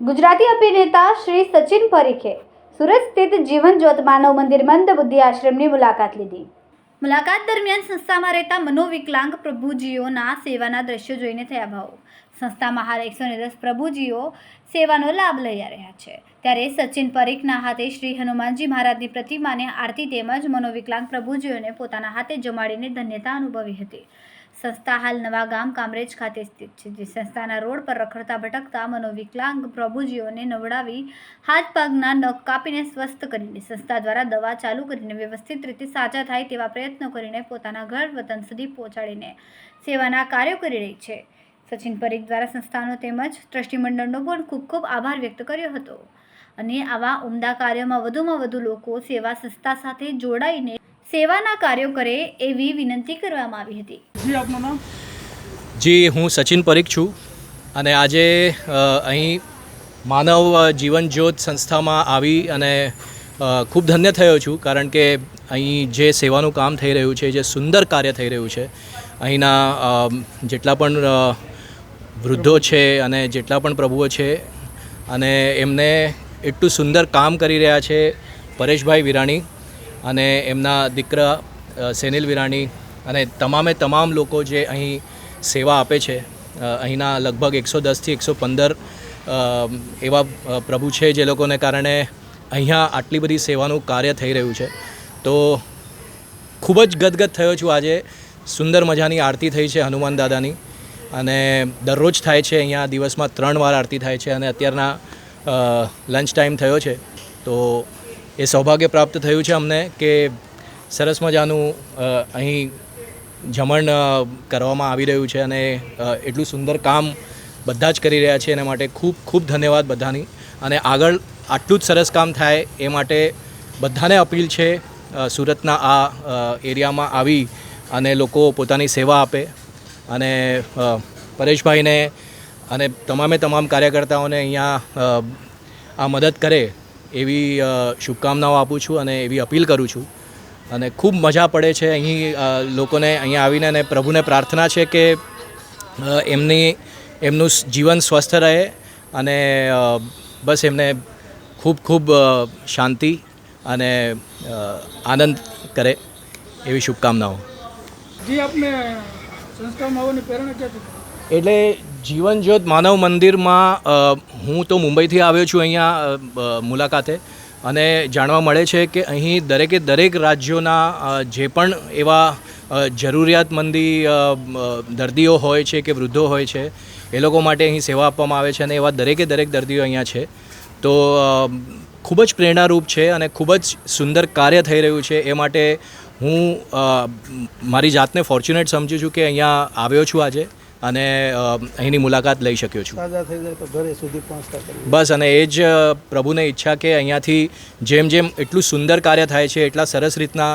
ગુજરાતી અભિનેતા શ્રી સચિન પરીખે સુરત સ્થિત જીવન જ્યોત માનવ મંદિર મંદ બુદ્ધિ આશ્રમની મુલાકાત લીધી. મુલાકાત દરમિયાન સંસ્થામાં રહેતા મનોવિકલાંગ પ્રભુજીઓના સેવાના દ્રશ્યો જોઈને થયા ભાવો સંસ્થામાં હાલ એકસો ને દસ પ્રભુજીઓ સેવાનો લાભ લઈ રહ્યા છે. ત્યારે સચિન પરીખના હાથે શ્રી હનુમાનજી મહારાજની પ્રતિમાને આરતી તેમજ મનોવિકલાંગ પ્રભુજીઓને પોતાના હાથે જમાડીને ધન્યતા અનુભવી હતી. સંસ્થા હાલ નવા ગામ કામરેજ ખાતે સ્થિત છે, જે સંસ્થાના રોડ પર રખડતા ભટકતા મનોવિકલાંગ પ્રભુજીઓને નવડાવી હાથ પગના નખ કાપીને સ્વસ્થ કરીને સંસ્થા દ્વારા દવા ચાલુ કરીને વ્યવસ્થિત રીતે સાજા થાય તેવા પ્રયત્નો કરીને પોતાના ઘર વતન સુધી પહોંચાડીને સેવાના કાર્યો કરી રહી છે. સચિન પરીખ દ્વારા સંસ્થાનો તેમજ ટ્રસ્ટીમંડળનો પણ ખૂબ ખૂબ આભાર વ્યક્ત કર્યો હતો. અને આવા ઉમદા કાર્યોમાં વધુમાં વધુ લોકો સેવા સંસ્થા સાથે જોડાઈને સેવાના કાર્યો કરે એવી વિનંતી કરવામાં આવી હતી. જી આપનું નામ? જી હું સચિન પરીખ છું અને આજે અહીં માનવ જીવન જ્યોત સંસ્થામાં આવી અને ખૂબ ધન્ય થયો છું કારણ કે અહીં જે સેવાનું કામ થઈ રહ્યું છે જે સુંદર કાર્ય થઈ રહ્યું છે અહીંના જેટલા પણ વૃદ્ધો છે અને જેટલા પણ પ્રભુઓ છે અને એમને એટલું સુંદર કામ કરી રહ્યા છે પરેશભાઈ વિરાણી અને એમના દીકરા સેનિલ વિરાણી અને તમામે તમામ લોકો જે અહીં સેવા આપે છે અહીંના લગભગ એકસો દસથી એકસો પંદર એવા પ્રભુ છે જે લોકોને કારણે અહીંયા આટલી બધી સેવાનું કાર્ય થઈ રહ્યું છે. તો ખૂબ જ ગદગદ થયો છું આજે. સુંદર મજાની આરતી થઈ છે હનુમાન દાદાની. અને દરરોજ થાય છે અહીંયા દિવસમાં ત્રણ વાર આરતી થાય છે અને અત્યારના લંચ ટાઈમ થયો છે. તો એ સૌભાગ્ય પ્રાપ્ત થયું છે અમને કે સરસ મજાનું અહીં જમણ કરવામાં આવી રહ્યું છે અને એટલું સુંદર કામ બધા જ કરી રહ્યા છે એના માટે ખૂબ ખૂબ ધન્યવાદ બધાની. અને આગળ આટલું જ સરસ કામ થાય એ માટે બધાને અપીલ છે સુરતના આ એરિયામાં આવી અને લોકો પોતાની સેવા આપે. અને પરેશભાઈને અને તમામે તમામ કાર્યકર્તાઓને અહીંયા આ મદદ કરે એવી શુભકામનાઓ આપું છું અને એવી અપીલ કરું છું. અને ખૂબ મજા પડે છે અહીં લોકોને અહીંયા આવીને અને પ્રભુને પ્રાર્થના છે કે એમની, એમનું જીવન સ્વસ્થ રહે અને બસ એમને ખૂબ ખૂબ શાંતિ અને આનંદ કરે એવી શુભકામનાઓ. જી આપને એટલે જીવનજ્યોત માનવ મંદિરમાં હું તો મુંબઈથી આવ્યો છું અહીંયા મુલાકાતે. અને જાણવા મળે છે કે અહીં દરેકે દરેક રાજ્યોના જે પણ એવા જરૂરિયાતમંદી દર્દીઓ હોય છે કે વૃદ્ધો હોય છે, એ લોકો માટે અહીં સેવા આપવામાં આવે છે અને એવા દરેકે દરેક દર્દીઓ અહીંયા છે. તો ખૂબ જ પ્રેરણારૂપ છે અને ખૂબ જ સુંદર કાર્ય થઈ રહ્યું છે. એ માટે હું મારી જાતને ફોર્ચ્યુનેટ સમજું છું કે અહીંયા આવ્યો છું આજે અને અહીંની મુલાકાત લઈ શક્યો છું. સાજા થઈ જાય તો ઘરે સુધી પહોંચતા બસ અને એ જ પ્રભુને ઈચ્છા કે અહીંયાથી જેમ જેમ એટલું સુંદર કાર્ય થાય છે એટલા સરસ રીતના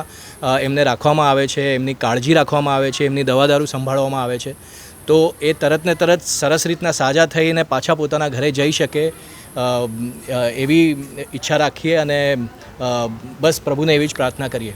એમને રાખવામાં આવે છે એમની કાળજી રાખવામાં આવે છે એમની દવાદારૂ સંભાળવામાં આવે છે તો એ તરત ને તરત સરસ રીતના સાજા થઈને પાછા પોતાના ઘરે જઈ શકે એવી ઈચ્છા રાખીએ અને બસ પ્રભુને એવી જ પ્રાર્થના કરીએ.